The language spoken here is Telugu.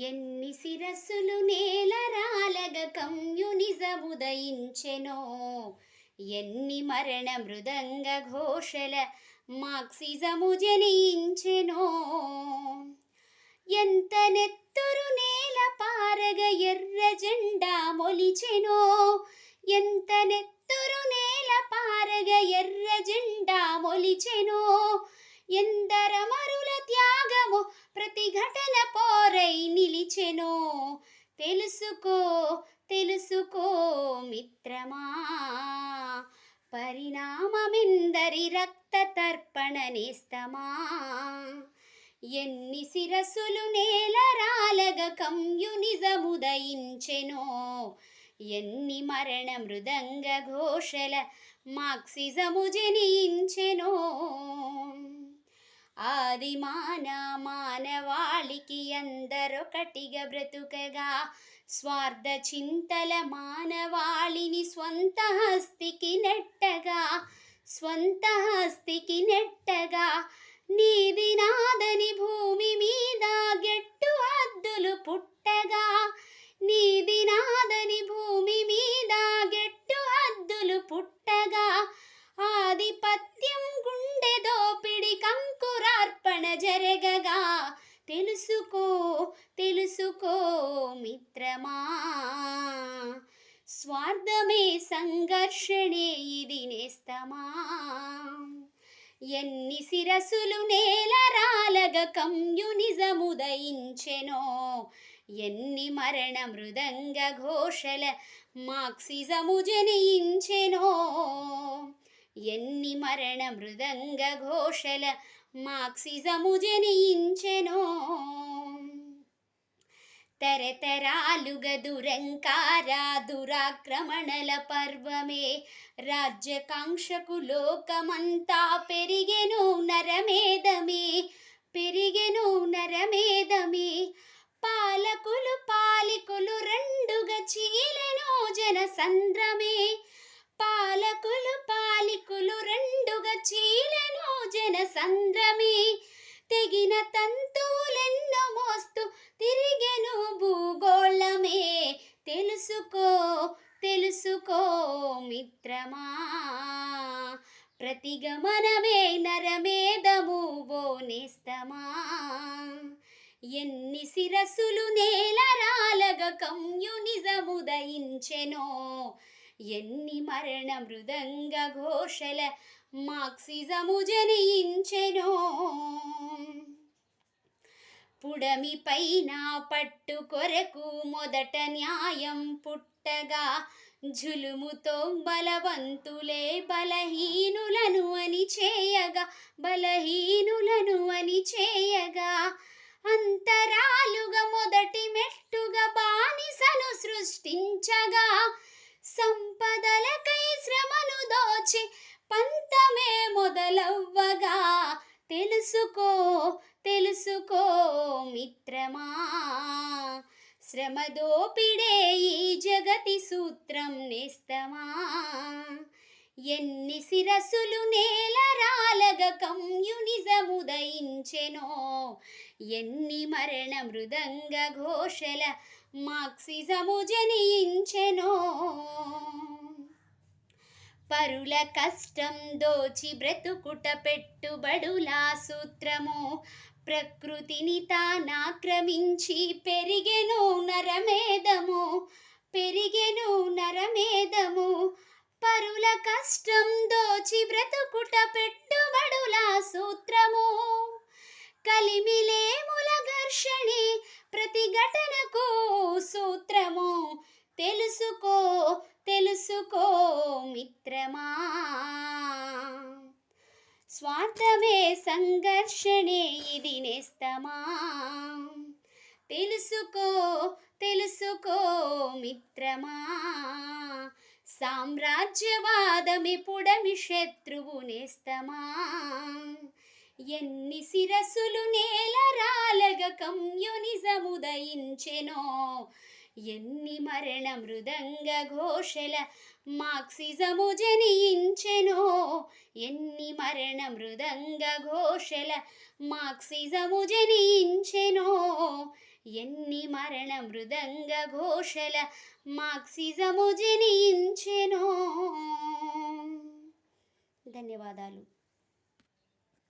ఎన్ని శిరస్సులు నేలరాలగ కమ్యునిజముదయించెనో ఎన్ని మరణ మృదంగ ఘోషల మార్క్సిజము జనించెనో. ఎంత నెత్తురు నేల పారగ ఎర్ర జెండా మొలిచెనో. ఎంత నెత్తురు నేల పారగ ఎర్ర జెండా మొలిచెనో. ఎందర మరుల త్యాగము ప్రతిఘటన పోరై నిలిచెనో తెలుసుకో తెలుసుకో మిత్రమా పరిణామమిందరి రక్త తర్పణ నేస్తమా ఎన్ని శిరస్సులు నేలరాలగ కమ్యునిజముదయించెనో ఎన్ని మరణ మృదంగ ఘోషల మార్క్సిజము జనించెనో ఆది మాన మానవాళికి అందరొకటిగా బ్రతుకగా. స్వార్థ చింతల మానవాళిని స్వంత హస్తికి నెట్టగా. స్వంత హస్తికి నెట్టగా. నీది నాదని భూమి మీ తెలుసుకో తెలుసుకో మిత్రమా. స్వార్థమే సంఘర్షణే ఇది నేస్తమా. ఎన్ని శిరసులు నేలరాలగ కమ్యునిజముదయించెనో ఎన్ని మరణ మృదంగ ఘోషల మార్క్సిజము జనయించెనో ఎన్ని మరణ మృదంగ ఘోషల మార్క్సిజము జనించెనో తరతరాలుగ దురంకార దురాక్రమణల పర్వమే. రాజ్యకాంక్షకు లోకమంతా పెరిగెను నరమేదమే పెరిగెను నరమేదమే పాలకులు పాలికులు రెండుగా చీలెను జన సంద్రమే సంద్రమే తెగిన తంతువులెన్నో మోస్తూ తిరిగెను భూగోళమే. తెలుసుకో తెలుసుకో మిత్రమా ప్రతిగమనమే నరమేదము ఓ నేస్తమా. ఎన్ని శిరస్సులు నేలరాలగ కమ్యునిజముదయించెనో ఎన్ని మరణ మృదంగ ఘోషల మార్క్సిజము జనయించెనో పుడమి పైన పట్టు కొరకు మొదట న్యాయం పుట్టగా జులుముతో బలవంతులే బలహీనులను అని చేయగా బలహీనులను అని చేయగా అంతరాలుగా మొదటి మెట్టుగా బానిసను సృష్టించగా తెలుసుకో తెలుసుకో మిత్రమా. శ్రమదోపిడే ఈ జగతి సూత్రం నేస్తమా. ఎన్ని శిరస్సులు నేలరాలగ కమ్యునిజముదయించెనో ఎన్ని మరణ మృదంగ ఘోషల మార్క్సిజము జనించెనో. పరుల కష్టం దోచి బ్రతుకుట పెట్టుబడులా సూత్రము. ప్రకృతిని తానాక్రమించి పెరిగెను నరమేదము పెరిగెను నరమేదము పరుల కష్టం దోచి బ్రతుకుట పెట్టుబడులా సూత్రము. కలిమిలేముల ఘర్షణి ప్రతిఘటనకు సూత్రము. తెలుసుకో తెలుసుకో మిత్రమా. స్వార్థమే సంఘర్షణే ఇది నేస్తమా. తెలుసుకో తెలుసుకో మిత్రమా. సామ్రాజ్యవాదమి పుడమి శత్రువు నేస్తమా. ఎన్ని శిరసులు నేల రాలగ కమ్యునిజముదయించెనో ఎన్ని మరణ మృదంగ ఘోషల మార్క్సిజము జనించెనో ఎన్ని మరణ మృదంగ ఘోషల మార్క్సిజము జనించెనో ఎన్ని మరణ మృదంగ ఘోషల మార్క్సిజము జనించెనో. ధన్యవాదాలు.